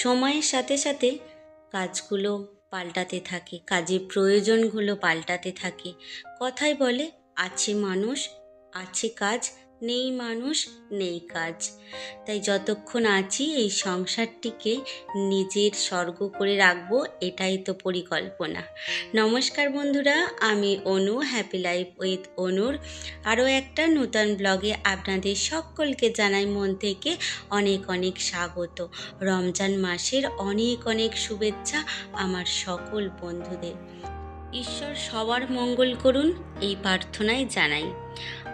সময়ের সাথে সাথে কাজগুলো পাল্টাতে থাকে, কাজের প্রয়োজনগুলো পাল্টাতে থাকে। কথায় বলে, আছে মানুষ, আছে কাজ নেই মানুষ, নেই কাজ। তাই যতক্ষণ আছি, এই সংসারটিকে নিজের স্বর্গ করে রাখব, এটাই তো পরিকল্পনা। নমস্কার বন্ধুরা, আমি অনু হ্যাপি লাইফ উইথ অনুর। আরও একটা নূতন ব্লগে আপনাদের সকলকে জানাই মন থেকে অনেক অনেক স্বাগত। রমজান মাসের অনেক অনেক শুভেচ্ছা আমার সকল বন্ধুদের। ঈশ্বর সবার মঙ্গল করুন, এই প্রার্থনাই জানাই।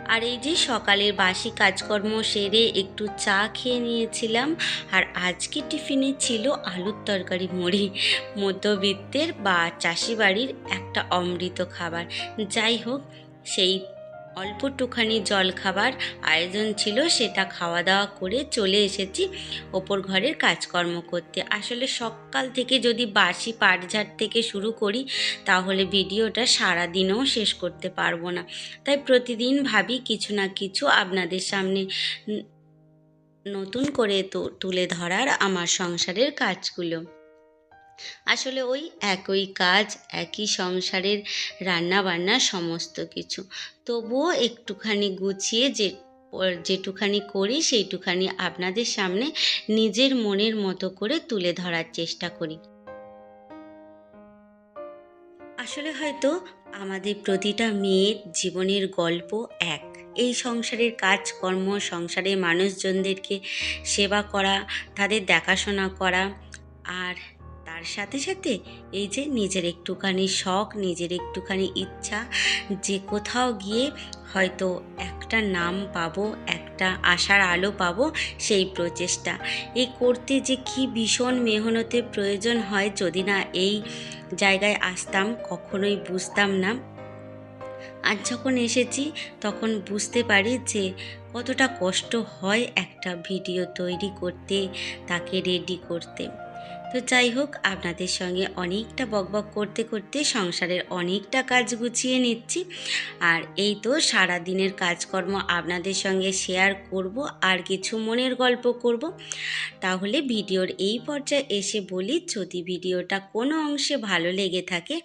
আর এই যে সকালের বাসি কাজকর্ম সেরে একটু চা খেয়ে নিয়েছিলাম, আর আজকে টিফিনে ছিল আলুর তরকারি মুড়ি। মধ্যবিত্তের বা চাষি বাড়ির একটা অমৃত খাবার। যাই হোক, সেই অল্পটুখানি জল খাবার আয়োজন ছিল, সেটা খাওয়া দাওয়া করে চলে এসেছি ওপর ঘরের কাজকর্ম করতে। আসলে সকাল থেকে যদি বাসি পাটঝাট থেকে শুরু করি, তাহলে ভিডিওটা সারা দিনেও শেষ করতে পারব না। তাই প্রতিদিন ভাবি কিছু না কিছু আপনাদের সামনে নতুন করে তুলে ধরার আমার সংসারের কাজগুলো। আসলে ওই একই কাজ, একই সংসারের রান্না বান্না সমস্ত কিছু। তবুও একটুখানি গুছিয়ে যে যেটুখানি করি সেইটুখানি আপনাদের সামনে নিজের মনের মতো করে তুলে ধরার চেষ্টা করি। আসলে হয়তো আমাদের প্রতিটা মেয়ের জীবনের গল্প এক। এই সংসারের কাজকর্ম, সংসারের মানুষজনদেরকে সেবা করা, তাদের দেখাশোনা করা, আর সাথে সাথে এই যে নিজের একটুখানি শখ, নিজের একটুখানি ইচ্ছা, যে কোথাও গিয়ে হয়তো একটা নাম পাবো, একটা আশার আলো পাবো সেই প্রচেষ্টা। এই করতে যে কি ভীষণ মেহনতের প্রয়োজন হয় যদি না এই জায়গায় আসতাম, কখনোই বুঝতাম না। আজ যখন এসেছি, তখন বুঝতে পারি যে কতটা কষ্ট হয় একটা ভিডিও তৈরি করতে, তাকে রেডি করতে। তো যাই হোক, আপনাদের সঙ্গে অনেকটা বকবক করতে করতে সংসারের অনেকটা কাজ গুছিয়ে নিচ্ছি। আর এই তো সারা দিনের কাজকর্ম আপনাদের সঙ্গে শেয়ার করব, আর কিছু মনের গল্প করব। তাহলে ভিডিওর এই পর্যায়ে এসে বলি, যদি ভিডিওটা কোনো অংশে ভালো লেগে থাকে,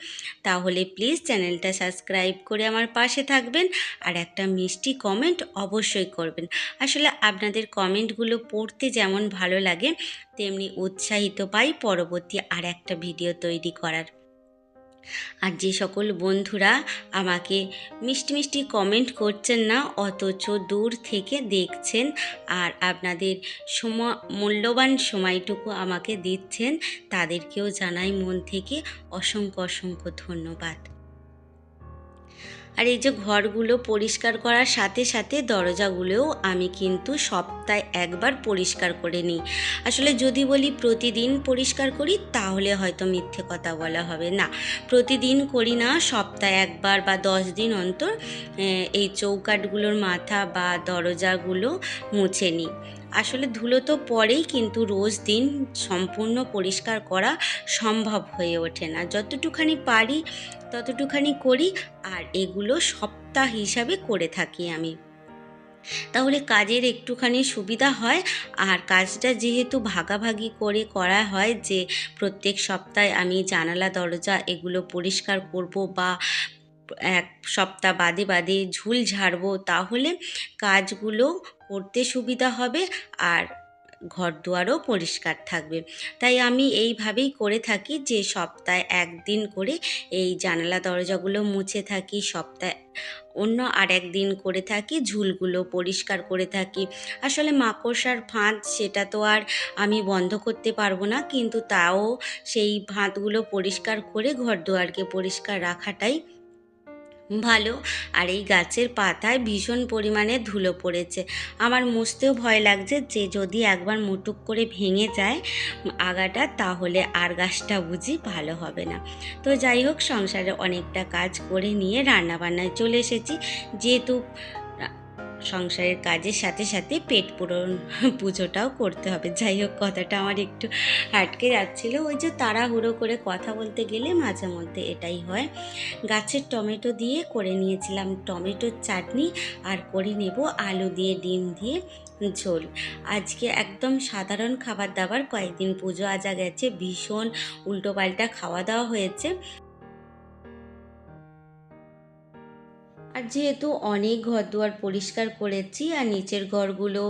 তাহলে প্লিজ চ্যানেলটা সাবস্ক্রাইব করে আমার পাশে থাকবেন, আর একটা মিষ্টি কমেন্ট অবশ্যই করবেন। আসলে আপনাদের কমেন্টগুলো পড়তে যেমন ভালো লাগে, তেমনি উৎসাহিত পাই পরবর্তী আর একটা ভিডিও তৈরি করার। আর যে সকল বন্ধুরা আমাকে মিষ্টি মিষ্টি কমেন্ট করছেন না, অথচ দূর থেকে দেখছেন আর আপনাদের সময় মূল্যবান সময়টুকু আমাকে দিচ্ছেন, তাদেরকেও জানাই মন থেকে অসংখ্য অসংখ্য ধন্যবাদ। আর এই যে ঘরগুলো পরিষ্কার করার সাথে সাথে দরজাগুলোও আমি কিন্তু সপ্তাহে একবার পরিষ্কার করে নিই। আসলে যদি বলি প্রতিদিন পরিষ্কার করি, তাহলে হয়তো মিথ্যে কথা বলা হবে না। প্রতিদিন করি না, সপ্তাহে একবার বা দশ দিন অন্তর এই চৌকাঠগুলোর মাথা বা দরজাগুলো মুছে নিই। আসলে ধুলো তো পরেই কিন্তু রোজ দিন সম্পূর্ণ পরিষ্কার করা সম্ভব হয়ে ওঠে না। যতটুখানি পারি ততটুখানি করি আর এগুলো সপ্তাহ হিসাবে করে থাকি আমি। তাহলে কাজের একটুখানি সুবিধা হয় আর কাজটা যেহেতু ভাগাভাগি করে করা হয় যে প্রত্যেক সপ্তাহে আমি জানালা, দরজা এগুলো পরিষ্কার করব বা এক সপ্তাহ বাদে বাদে ঝুল ঝাড়বো তাহলে কাজগুলো করতে সুবিধা হবে আর ঘর দুয়ারও পরিষ্কার থাকবে। তাই আমি এইভাবেই করে থাকি যে সপ্তাহে একদিন করে এই জানালা দরজাগুলো মুছে থাকি, সপ্তাহে অন্য আর একদিন করে থাকি, ঝুলগুলো পরিষ্কার করে থাকি। আসলে মাকড়সার ফাঁদ সেটা তো আর আমি বন্ধ করতে পারব না, কিন্তু তাও সেই ফাঁদগুলো পরিষ্কার করে ঘর দুয়ারকে পরিষ্কার রাখাটাই ভালো। আর এই গাছের পাতায় ভীষণ পরিমাণে ধুলো পড়েছে। আমার মুছতেও ভয় লাগছে যে যদি একবার মুটুক করে ভেঙে যায় আগাটা, তাহলে আর গাছটা বুঝি ভালো হবে না। তো যাই হোক, সংসারে অনেকটা কাজ করে নিয়ে রান্নাবান্নায় চলে এসেছি। যেহেতু সংসারের কাজের সাথে সাথে পেট পূরণ পুজোটাও করতে হবে। যাই হোক, কথাটা আমার একটু আটকে যাচ্ছিল। ওই যে তাড়াহুড়ো করে কথা বলতে গেলে মাঝে মধ্যে এটাই হয়। গাছের টমেটো দিয়ে করে নিয়েছিলাম। টমেটোর চাটনি আর করে নেব আলু দিয়ে, ডিম দিয়ে, ঝোল। আজকে একদম সাধারণ খাবার দাবার। কয়েকদিন পুজো আজা গেছে, ভীষণ উল্টোপাল্টা খাওয়া দাওয়া হয়েছে। যেহেতু অনেক ঘর দুয়ার পরিষ্কার করেছি আর নিচের ঘরগুলো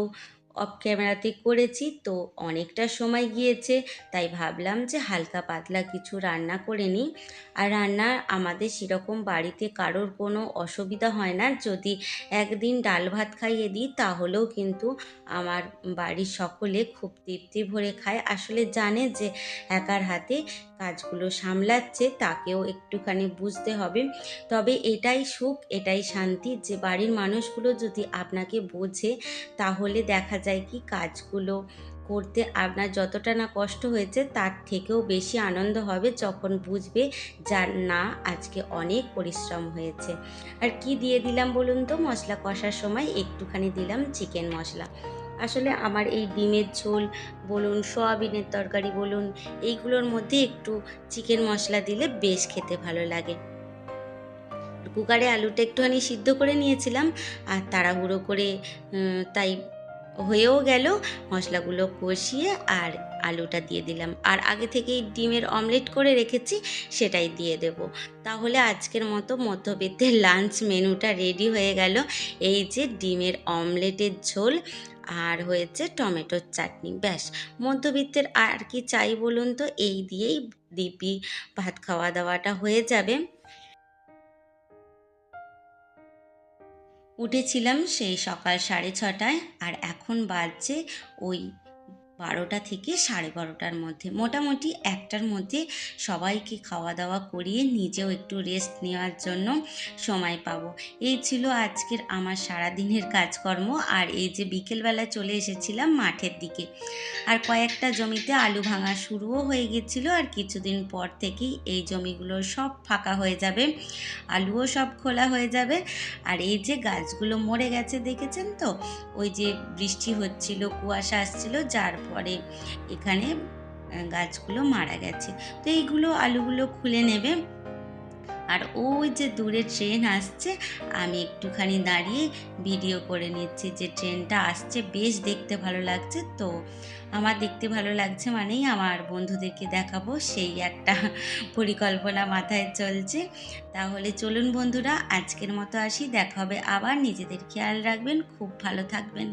অফ ক্যামেরাতে করেছি, তো অনেকটা সময় গিয়েছে, তাই ভাবলাম যে হালকা পাতলা কিছু রান্না করে নিই। আর রান্না আমাদের সেরকম বাড়িতে কারোর কোনো অসুবিধা হয় না, যদি একদিন ডাল ভাত খাইয়ে দিই, তাহলেও কিন্তু আমার বাড়ির সকলে খুব তৃপ্তি ভরে খায়। আসলে জানে যে একার হাতে কাজগুলো সামলাচ্ছে, তাকেও একটুখানি বুঝতে হবে। তবে এটাই সুখ, এটাই শান্তি যে বাড়ির মানুষগুলো যদি আপনাকে বোঝে, তাহলে দেখা যায় কি কাজগুলো করতে আপনার যতটা না কষ্ট হয়েছে, তার থেকেও বেশি আনন্দ হবে যখন বুঝবে যার না আজকে অনেক পরিশ্রম হয়েছে। আর কি দিয়ে দিলাম বলুন তো? মশলা কষার সময় একটুখানি দিলাম চিকেন মশলা। আসলে আমার এই ডিমের ঝোল বলুন, সয়াবিনের তরকারি বলুন, এইগুলোর মধ্যে একটু চিকেন মশলা দিলে বেশ খেতে ভালো লাগে। কুকারে আলুটা একটুখানি সিদ্ধ করে নিয়েছিলাম, আর তাড়াহুড়ো করে তাই হয়েও গেল, মশলাগুলো কষিয়ে আর আলুটা দিয়ে দিলাম। আর আগে থেকেই ডিমের অমলেট করে রেখেছি, সেটাই দিয়ে দেব। তাহলে আজকের মতো মধ্যবিত্তের লাঞ্চ মেনুটা রেডি হয়ে গেল। এই যে ডিমের অমলেটের ঝোল আর হয়েছে টমেটোর চাটনি। ব্যাস, মধ্যবিত্তের আর কি চাই বলুন তো? এই দিয়েই দিপি ভাত খাওয়া দাওয়াটা হয়ে যাবে। উঠেছিলাম সেই সকাল সাড়ে ছটায় আর এখন বাজছে ওই বারোটা থেকে সাড়ে বারোটার মধ্যে। মোটামুটি একটার মধ্যে সবাইকে খাওয়া দাওয়া করিয়ে নিজেও একটু রেস্ট নেওয়ার জন্য সময় পাবো। এই ছিল আজকের আমার সারাদিনের কাজকর্ম আর এই যে বিকেলবেলা চলে এসেছিলাম মাঠের দিকে। আর কয়েকটা জমিতে আলু ভাঙা শুরুও হয়ে গেছিল আর কিছুদিন পর থেকেই এই জমিগুলো সব ফাঁকা হয়ে যাবে, আলুও সব খোলা হয়ে যাবে। আর এই যে গাছগুলো মরে গেছে, দেখেছেন তো? ওই যে বৃষ্টি হচ্ছিল, কুয়াশা আসছিল, যার পরে এখানে গাছগুলো মারা গেছে। তো এইগুলো আলুগুলো খুলে নেবে। আর ওই যে দূরে ট্রেন আসছে, আমি একটুখানি দাঁড়িয়ে ভিডিও করে নিচ্ছি যে ট্রেনটা আসছে। বেশ দেখতে ভালো লাগছে তো। আমার দেখতে ভালো লাগছে মানেই আমার বন্ধুদেরকে দেখাবো, সেই একটা পরিকল্পনা মাথায় চলছে। তাহলে চলুন বন্ধুরা, আজকের মতো আসি। দেখা হবে আবার। নিজেদের খেয়াল রাখবেন। খুব ভালো থাকবেন।